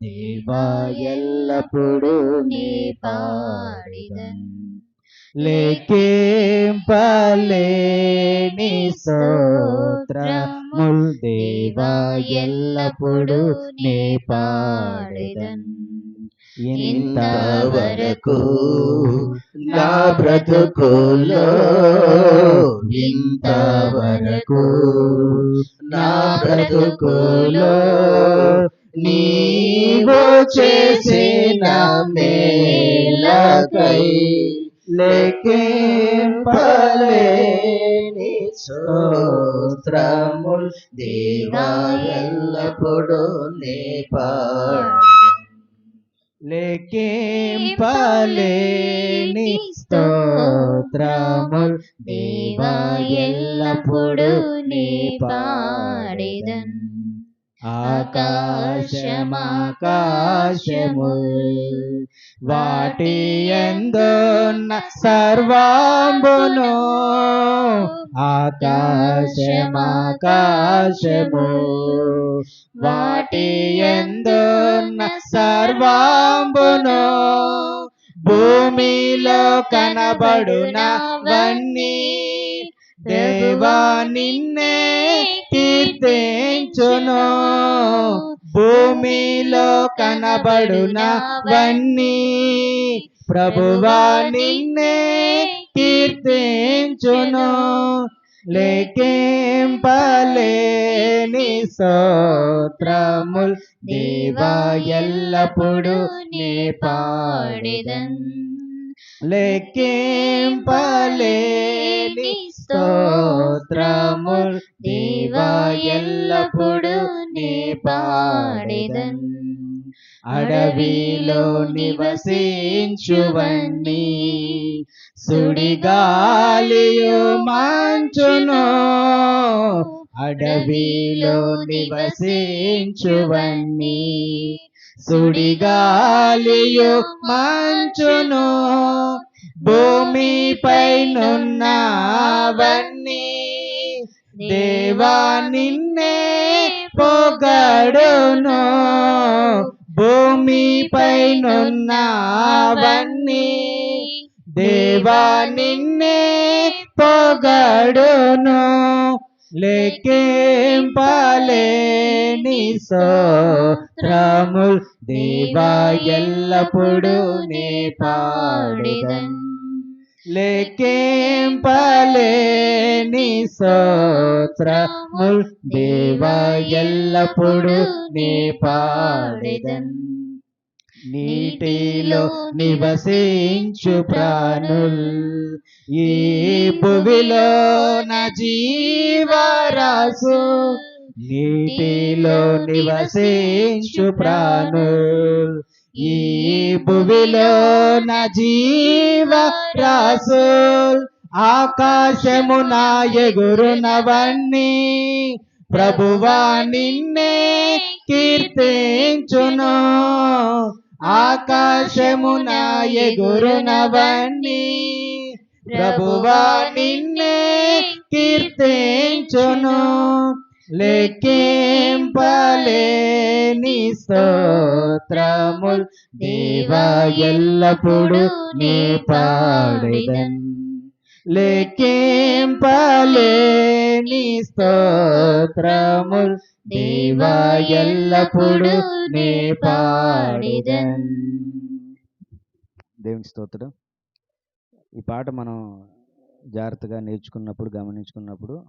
దేవా ఎల్లప్పుడూ నీ పాడిదన్ లెక్కింపలేని స్తోత్రముల్. దేవా ఎల్లప్పుడూ నీ పాడిదన్ ఇంతవరకు నా బ్రతుకులో ఇంతవరకు నా బ్రతుకులో నీ నీవు చేసిన మేలకై లెక్కింపలేని స్తోత్రముల్ దేవా ఎల్లప్పుడూ నీ లెక్కింపలేని స్తోత్రముల్ దేవా ఎల్లప్పుడూ నీ పాడిదన్. ఆకాశమాకాశము. వాటి ఎందున్న సర్వాంబును ఆకాశమాకాశము. వాటి ఎందున్న సర్వాంబును భూమిలో కనబడునవన్నీ దేవా నిన్నే కీర్తించును భూమిలో కనబడునవన్నీ ప్రభువా నిన్నే కీర్తించును లేకేంపలేని సోత్రముల్ దేవా ఎల్లప్పుడు నే పాడిదన్. లెక్కింపలేని స్తోత్రముల్ దేవా ఎల్లప్పుడూ నీ పాడేదన్. అడవిలో నివసించువన్నీ. సుడిగాలియు మంచును. అడవిలో నివసించువన్నీ. సుడిగాలియు మంచును. భూమిపైనున్నవన్నీ. దేవా నిన్నే పొగడును భూమిపైనున్నవన్నీ. దేవా నిన్నే పొగడును లెక్కింపలేని సోత్రముల్ దేవా ఎల్లప్పుడూ నీ పాడిదన్ లెక్కింపలేని స్తోత్రముల్ దేవ ఎల్లప్పుడు నీ పాడిదన్. నీటిలో నివసించు ప్రాణుల్. ఈ భువిలో నా జీవరాసు నీటిలో నివసించు ప్రాణుల్. ఈ భువిలో నా జీవ రాసుల్ నా ఎగురునవన్నీ ప్రభువా నిన్నే కీర్తించును. ఆకాశమున ఎగురునవన్నీ ప్రభువా నిన్నే కీర్తించును. లెక్కింపలేని స్తోత్రముల్ దేవ ఎల్లప్పుడూ నీ పాడిదన్. లెక్కింపలేని స్తోత్రముల్ దేవా ఎల్లప్పుడూ నీ పాడిదన్. దేవునికి స్తోత్రం. ఈ పాట మనం జాగ్రత్తగా నేర్చుకున్నప్పుడు గమనించుకున్నప్పుడు